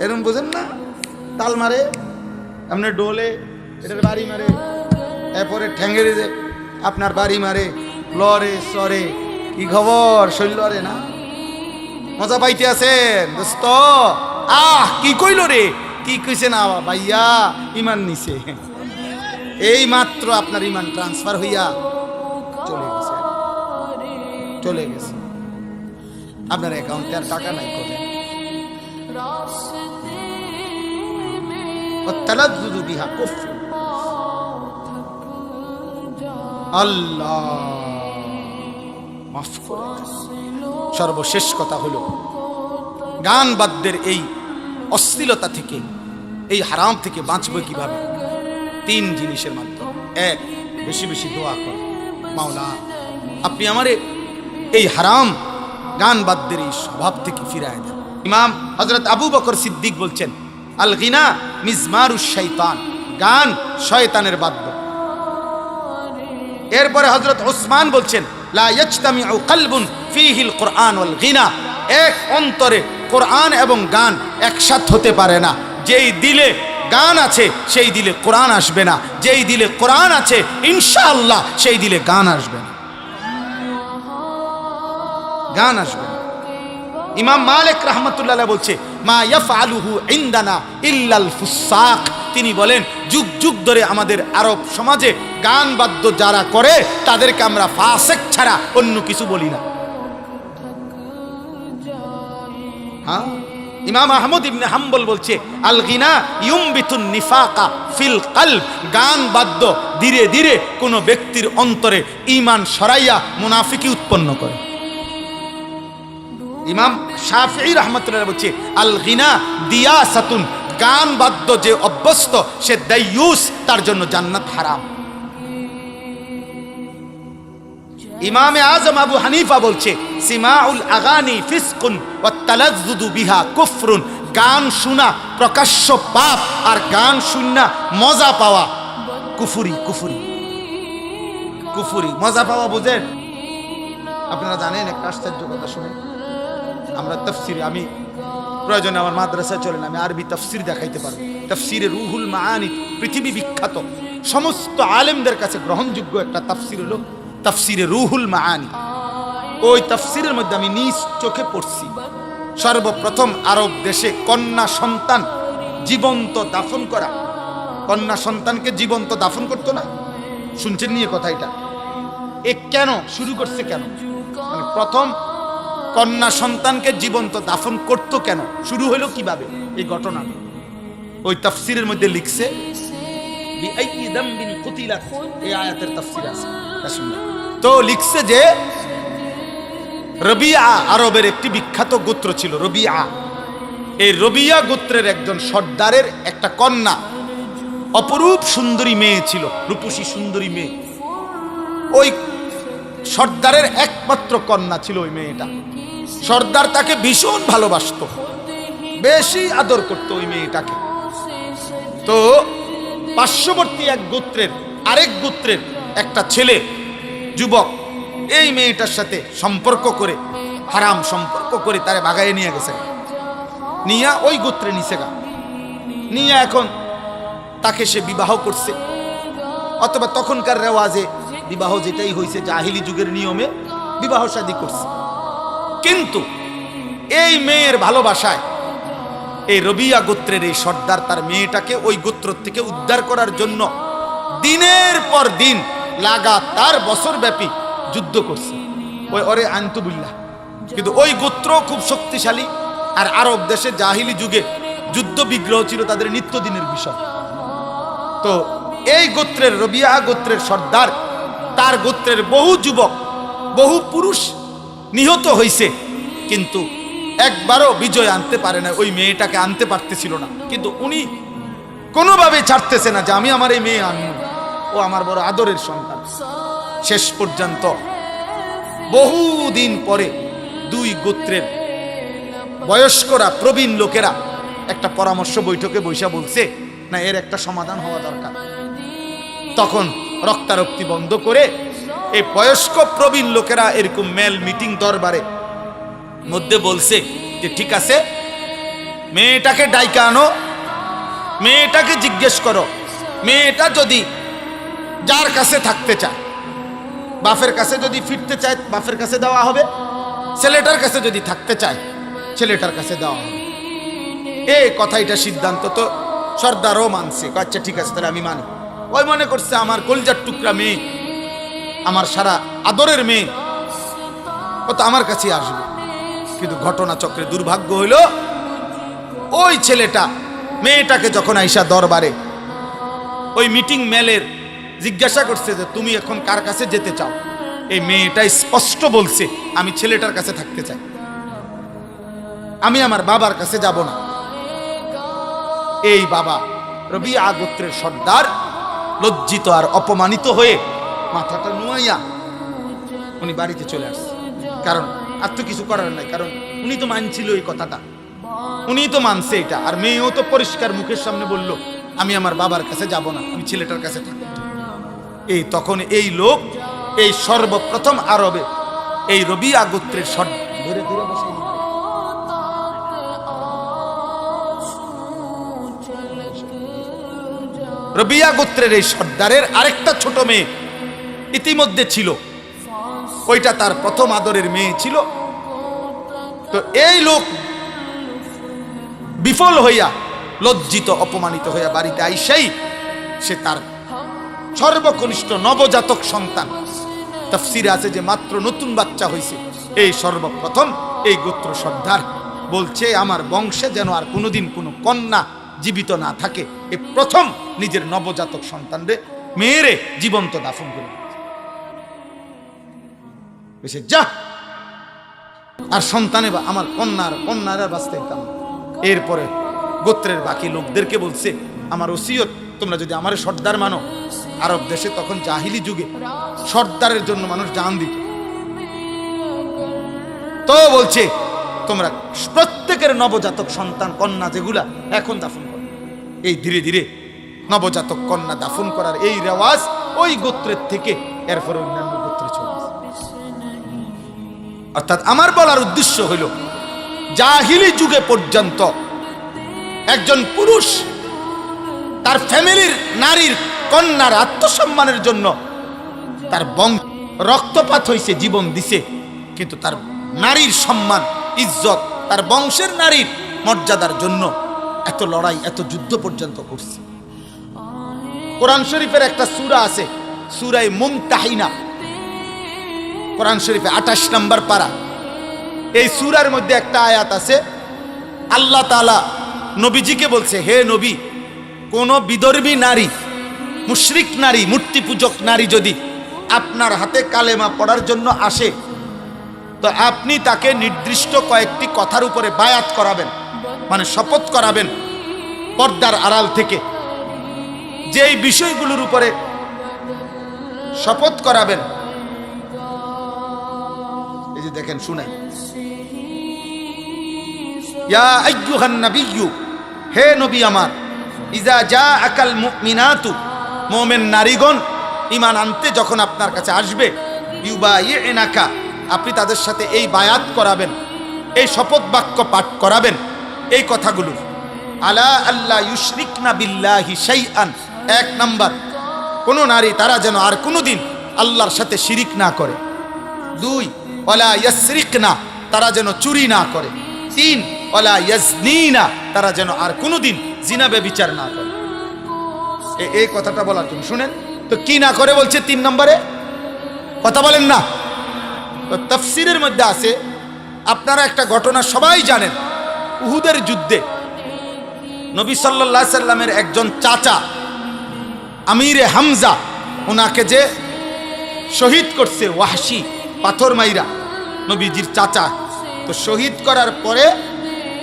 এরকম বোঝেন না? তাল মারে আপনার ডোলে এটার বাড়ি মারে, এরপরে ঠ্যাঙ্গেরে যে আপনার বাড়ি মারে লরে সরে কি খবর? শৈলরে না? মজা পাইতে আছেন? দোস্ত, আহ, কি কইল রে? কি কইছে না ভাইয়া, ইমান নিছে। এই মাত্র আপনার ইমান ট্রান্সফার হইয়া চলে গেছে। চলে গেছে। আপনার অ্যাকাউন্টে আর টাকা নাই করে والتلذذ بها كفر আল্লাহ মাফ করে দেন। সর্বশেষ কথা হলো গান বাদ্যের এই অশ্লীলতা থেকে এই হারাম থেকে বাঁচবো কিভাবে তিন জিনিসের মাধ্যমে এক বেশি বেশি দোয়া কর মাওলা আপনি আমারে এই হারাম গান বাদ্যের এই স্বভাব থেকে ফিরায় দেন ইমাম হজরত আবু বকর সিদ্দিক বলছেন আল গিনা মিজমারু শৈতান গান শয়তানের বাদ্য। এরপরে হজরত ওসমান বলছেন এক অন্তরে কোরআন এবং গান একসাথ হতে পারে না। যেই দিলে গান আছে, সেই দিলে আসবে না। যেই দিলে আছে, ইনশাআল্লাহ সেই দিলে গান আসবে না। গান আসবে। ইমাম মালিক রহমতুল্লাহ বলছে, মা ইয়াফআলুহু ইনদানা ইল্লাল ফুসাক। তিনি বলেন, যুগ যুগ ধরে আমাদের আরব সমাজে গান বাদ্য যারা করে, তাদেরকে আমরা ফাসেক ছাড়া অন্য কিছু বলি না। হ্যাঁ? ইমাম আহমদ ইবনে হাম্বল বলছে আল গিনা ইউমবিতুন নিফাকা ফিল কলব। গান বাদ্য ধীরে ধীরে কোনো ব্যক্তির অন্তরে ঈমান সরাইয়া মুনাফিকি উৎপন্ন করে। ইমাম শাফি রহমতুল্লাহ বলছে আল গিনা দিয়া সাতুন গান বাদ্য যে অভ্যস্ত, সে দাইয়ুস তার জন্য জান্নাত হারাম। ইমামে আজম আবু হানিফা বলছে, সিমাউল আগানি ফিসকুন ওয়া তালাজ্জুদু বিহা কুফরুন গান শোনা প্রকাশ্য পাপ আর গান শুননা মজা পাওয়া কুফুরি কুফুরি। কুফুরি, মজা পাওয়া বুঝেন? আপনারা জানেন, একটা আশ্চর্য কথা শুনেন। আমরা তফসিরে, আমি প্রয়োজনে আমার মাদ্রাসায় চলেন, আমি আরবি তফসির দেখাইতে পারব। তফসিরে রুহুল মাআনি, পৃথিবী বিখ্যাত। সমস্ত আলেমদের কাছে গ্রহণযোগ্য একটা তফসির হলো তফসিরে রুহুল মাআনি। ওই তফসিরের মধ্যে আমি নিজ চোখে পড়ছি। সর্বপ্রথম আরব দেশে কন্যা সন্তান জীবন্ত দাফন করা। কন্যা সন্তানকে জীবন্ত দাফন করতো না? শুনছেন নিয়ে কথা এটা? এ কেন? শুরু করছে কেন? মানে প্রথম কন্যা সন্তানকে জীবন্ত দাফন করতো কেন? শুরু হলো কীভাবে? এই ঘটনা। ওই তাফসিরের মধ্যে লিখছে আছে। তো লিখছে যে, রবিয়া আরবের একটি বিখ্যাত গোত্র ছিল, রবিয়া। এই রবিয়া গোত্রের একজন সর্দারের একটা কন্যা, অপরূপ সুন্দরী মেয়ে ছিল, রূপসী সুন্দরী মেয়ে। ওই সর্দারের একমাত্র কন্যা ছিল ওই মেয়েটা। সর্দার তাকে ভীষণ ভালোবাসতো। বেশি আদর করতো ওই মেয়েটাকে। তো পার্শ্ববর্তী এক গোত্রের, আরেক গোত্রের একটা ছেলে, যুবক, এই মেয়েটার সাথে সম্পর্ক করে, হারাম সম্পর্ক করে তারে বাগায়ে নিয়ে গেছে। নিয়ে ওই গোত্রে নিচে গা। নিয়ে এখন তাকে সে বিবাহ করছে। অথবা তখনকার রেওয়াজে বিবাহ যেটাই হয়েছে জাহিলি যুগের নিয়মে বিবাহ শাদী করছে। কিন্তু এই মেয়ের ভালোবাসায় এই রবিয়া গোত্রের এই সর্দার তার মেয়েটাকে ওই গোত্র থেকে উদ্ধার করার জন্য দিনের পর দিন লাগাতার বছর ব্যাপী যুদ্ধ করছে। ওই অরে আন্তবুল্লাহ। কিন্তু ওই গোত্র খুব শক্তিশালী আর আরব দেশে জাহিলি যুগে যুদ্ধ বিগ্রহ ছিল তাদের নিত্যদিনের বিষয়। তো এই গোত্রের রবিয়া গোত্রের সর্দার তার গোত্রের বহু যুবক, বহু পুরুষ নিহত হয়েছে কিন্তু একবারও বিজয় আনতে পারে না ওই মেয়েটাকে আনতে পারতেছিল না। কিন্তু উনি কোনোভাবে ছাড়তেছে না যে আমি আমার এই মেয়ে আনব। ও আমার বড় আদরের সন্তান। শেষ পর্যন্ত বহুদিন পরে দুই গোত্রের বয়স্করা, প্রবীণ লোকেরা একটা পরামর্শ বৈঠকে বৈশা বলছে, না, এর একটা সমাধান হওয়া দরকার। তখন রক্তারক্তি বন্ধ করে এই বয়স্ক প্রবীণ লোকেরা এরকম মেল মিটিং দরবারে মধ্যে বলছে যে, ঠিক আছে, মেয়েটাকে ডাইকা আনো, মেয়েটাকে জিজ্ঞেস করো, মেয়েটা যদি যার কাছে থাকতে চায় বাফের কাছে যদি ফিরতে চায়, বাপের কাছে দেওয়া হবে, ছেলেটার কাছে যদি থাকতে চায়, ছেলেটার কাছে দেওয়া হবে। এই কথা এটা সিদ্ধান্ত তো সর্দারও মানছে। আচ্ছা ঠিক আছে, তাহলে আমি মানি। ওই মনে করছে আমার কলজার টুকরা মেয়ে, আমার সারা আদরের মেয়ে। ও তো আমার কাছে আসবে। কিন্তু ঘটনা চক্রে দুর্ভাগ্য হইল, ওই ছেলেটা, মেয়েটাকে যখন আইসা দরবারে, ওই মিটিং মেলের জিজ্ঞাসা করছে যে, তুমি এখন কার কাছে যেতে চাও? এই মেয়েটা স্পষ্ট বলছে, আমি ছেলেটার কাছে থাকতে চাই। আমি আমার বাবার কাছে যাব না। এই বাবা রবি আগোত্রের সর্দার লজ্জিত আর অপমানিত হয়ে মাথাটা নুয়াইয়া উনি বাড়িতে চলে আসছে। কারণ আর তো কিছু করার নাই, কারণ উনি তো মানছিল এই কথাটা। উনি তো মানছে এটা, আর মেয়েও তো পরিষ্কার মুখের সামনে বলল, আমি আমার বাবার কাছে যাব না, আমি ছেলেটার কাছে থাকব। এই তখন এই লোক, এই সর্বপ্রথম আরবে, এই রবি আগোত্রের সর ধরে ধরে বসাই রবিয়া গোত্রের এই সর্দারের আরেকটা ছোট মেয়ে ইতিমধ্যে ছিল। ওইটা তার প্রথম আদরের মেয়ে ছিল। তো এই লোক বিফল হইয়া, লজ্জিত, অপমানিত হইয়া বাড়িতে আইসাই সে তার সর্বকনিষ্ঠ নবজাতক সন্তান। তাফসিরে আছে যে মাত্র নতুন বাচ্চা হয়েছে এই সর্বপ্রথম এই গোত্র সর্দার বলছে, আমার বংশে যেন আর কোনোদিন কোনো কন্যা জীবিত না থাকে। এ প্রথম নিজের নবজাতক সন্তানরে, মেয়েরে জীবন্ত দাফন করে দিয়েছে। যা। আর সন্তানে বা আমার কন্যার কন্যার বাঁচতে দিতাম এরপরে গোত্রের বাকি লোকদেরকে বলছে, আমার ওসিয়ত, তোমরা যদি আমার সর্দার মানো, আরব দেশে তখন জাহিলি যুগে সর্দারের জন্য মানুষ জান দিত। তো বলছে, তোমরা প্রত্যেকের নবজাতক সন্তান, কন্যা যেগুলা এখন দাফন এই ধীরে ধীরে নবজাতক কন্যা দাফন করার এই রেওয়াজ ওই গোত্রের থেকে এরপরে অন্যান্য গোত্রে চলে। অর্থাৎ আমার বলার উদ্দেশ্য হইল, জাহিলি যুগে পর্যন্ত একজন পুরুষ তার ফ্যামিলির নারীর কন্যার আত্মসম্মানের জন্য তার বং রক্তপাত হয়েছে জীবন দিছে, কিন্তু তার নারীর সম্মান, ইজ্জত, তার বংশের নারীর মর্যাদার জন্য এত লড়াই, এত যুদ্ধ পর্যন্ত করছে। কোরআন শরীফের একটা সূরা আছে সূরাই মুমতাহিনা। কোরআন শরীফে আঠাশ নম্বর পারা। এই সূরার মধ্যে একটা আয়াত আছে, আল্লাহ তাআলা নবীজিকে বলছে, হে নবী, কোন বিদর্ভী নারী, মুশরিক নারী মূর্তি পূজক নারী যদি আপনার হাতে কালেমা পড়ার জন্য আসে, তো আপনি তাকে নির্দিষ্ট কয়েকটি কথার উপরে বায়াত করাবেন। মানে শপথ করাবেন পর্দার আড়াল থেকে। যেই বিষয়গুলোর উপরে শপথ করাবেন। এই যে দেখেন নাবিয়্যু, হে নবী আমার ইজা যা আকাল মিনাতু মোমেন নারীগণ ইমান আনতে যখন আপনার কাছে আসবে ইউবা ইয়ে এনাকা আপনি তাদের সাথে এই বায়াত করাবেন, এই শপথ বাক্য পাঠ করাবেন। এই কথাগুলো। আলা আল্লাহ ইউশরিকনা বিল্লাহি শাইআন। এক নাম্বার, কোন নারী, তারা যেন আর কোনোদিন আল্লাহর সাথে শিরিক না করে। দুই ওলা ইয়াসরিক না তারা যেন চুরি না করে। তিন ওলা ইয়াজনিনা, তারা যেন আর কোনোদিন জিনাবে বিচার না করে। এই কথাটা বলার জন্য। শুনেন, তো কি না করে বলছে তিন নম্বরে? কথা বলেন না। তো তফসিরের মধ্যে আছে, আপনারা একটা ঘটনা সবাই জানেন। উহুদের যুদ্ধে নবী সাল্লাহ সাল্লামের একজন চাচা আমিরে হামজা ওনাকে যে শহীদ করছে, ওয়াহশি পাথর মাইরা নবীজির চাচা। তো শহীদ করার পরে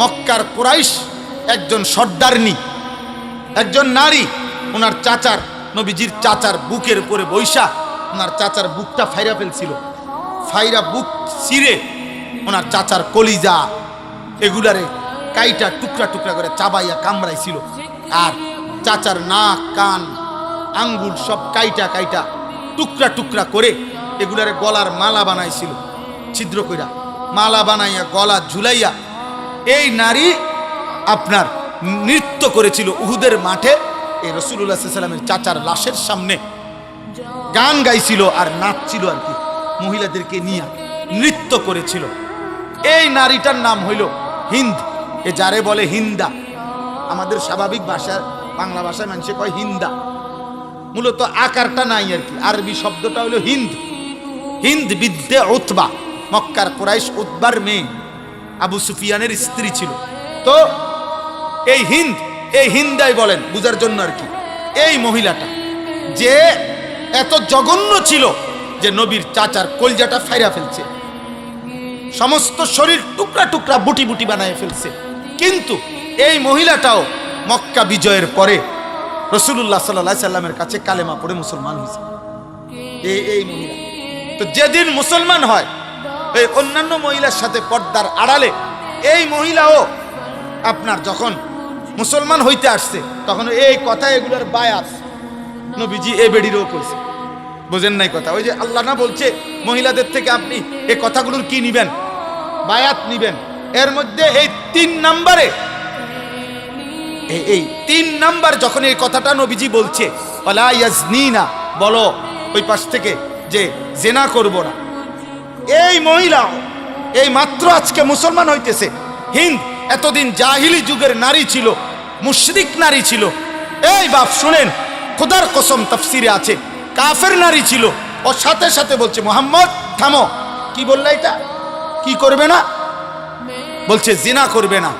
মক্কার কুরাইশ একজন সর্দারনি, একজন নারী ওনার চাচার, নবীজির চাচার বুকের উপরে বৈশা ওনার চাচার বুকটা ফাইরা ফেলছিল। ফাইরা বুক ছিঁড়ে ওনার চাচার কলিজা, এগুলারে কাইটা টুকরা টুকরা করে চাবাইয়া কামড়াইছিল। আর চাচার নাক, কান, আঙ্গুল সব কাইটা কাইটা টুকরা টুকরা করে এগুলারে গলার মালা বানাইছিল। ছিদ্র কইরা মালা বানাইয়া, গলা ঝুলাইয়া এই নারী আপনার নৃত্য করেছিল উহুদের মাঠে। এই রসুল্লাহ সাল্লামের চাচার লাশের সামনে গান গাইছিল আর নাচছিল আর কি। মহিলাদেরকে নিয়ে নৃত্য করেছিল। এই নারীটার নাম হইল হিন্দ। এ যারে বলে হিন্দা। আমাদের স্বাভাবিক ভাষা, বাংলা ভাষায় মানুষে কয় হিন্দা। মূলত আকারটা নাই আর কি। আরবি শব্দটা হলো হিন্দ। হিন্দ বিদ্যে উতবা। মক্কার কোরাইশ উতবার মেয়ে আবু সুফিয়ানের স্ত্রী ছিল। তো এই হিন্দ, এই হিন্দাই বলেন বুঝার জন্য আর কি। এই মহিলাটা যে এত জঘন্য ছিল যে নবীর চাচার কলজাটা ফাইরা ফেলছে। সমস্ত শরীর টুকরা টুকরা বুটি বুটি বানায় ফেলছে। কিন্তু এই মহিলাটাও মক্কা বিজয়ের পরে রসুল্লাহ সাল্লাহ সাল্লামের কাছে কালেমা পড়ে মুসলমান হয়েছে। এই এই মহিলা। তো যেদিন মুসলমান হয়, এই অন্যান্য মহিলার সাথে পর্দার আড়ালে এই মহিলাও আপনার যখন মুসলমান হইতে আসছে, তখন এই কথা এগুলোর বায়াত নবীজি এ বেডিরও কইছে বোঝেন নাই কথা? ওই যে আল্লাহ না বলছে মহিলাদের থেকে আপনি এই কথাগুলোর কি নিবেন? বায়াত নিবেন। এর মধ্যে এই তিন নাম্বারে, এই- তিন নাম্বার যখন এই কথাটা নবীজি বলছে ইয়াজনিনা বলো ওই পাশ থেকে যে জেনা করব না। এই মহিলা এই মাত্র আজকে মুসলমান হইতেছে। হিন্দ এতদিন জাহিলি যুগের নারী ছিল, মুশরিক নারী ছিল। এই বাপ, শুনেন, খোদার কসম তাফসিরে আছে, কাফের নারী ছিল। ও সাথে সাথে বলছে, মোহাম্মদ, থামো। কি বললে এটা? কি করবে না? বলছে, জিনা করবে না।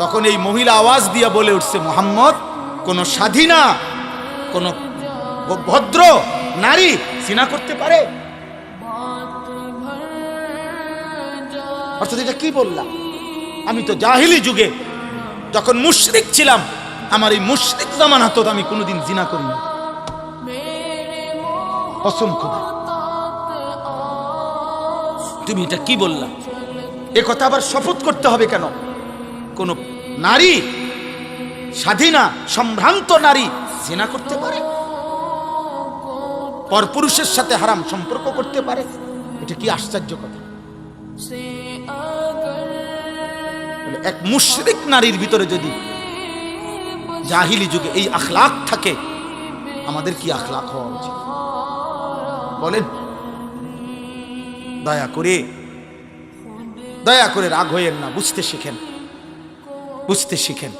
তখন এই মহিলা আওয়াজ দিয়া বলে উঠছে, মোহাম্মদ, কোন স্বাধীনা, কোন ভদ্র নারী জিনা করতে পারে? অর্থাৎ এটা কি বললাম? আমি তো জাহিলি যুগে যখন মুশরিক ছিলাম, আমার এই মুশরিক জামানা তো আমি কোনোদিন জিনা করিনি। খোদা তুমি এটা কি বললা? এ কথা আবার শপথ করতে হবে কেন? কোন নারী স্বাধীনা, সম্ভ্রান্ত নারী জেনা করতে পারে? পরপুরুষের সাথে হারাম সম্পর্ক করতে পারে? এটা কি আশ্চর্য কথা? এক মুশরিক নারীর ভিতরে যদি জাহিলি যুগে এই আখলাক থাকে, আমাদের কি আখলাক হওয়া উচিত? বলেন, দয়া করে দয়া করে রাগ হইয়েন না বুঝতে শিখেন। বুঝতে শিখেন।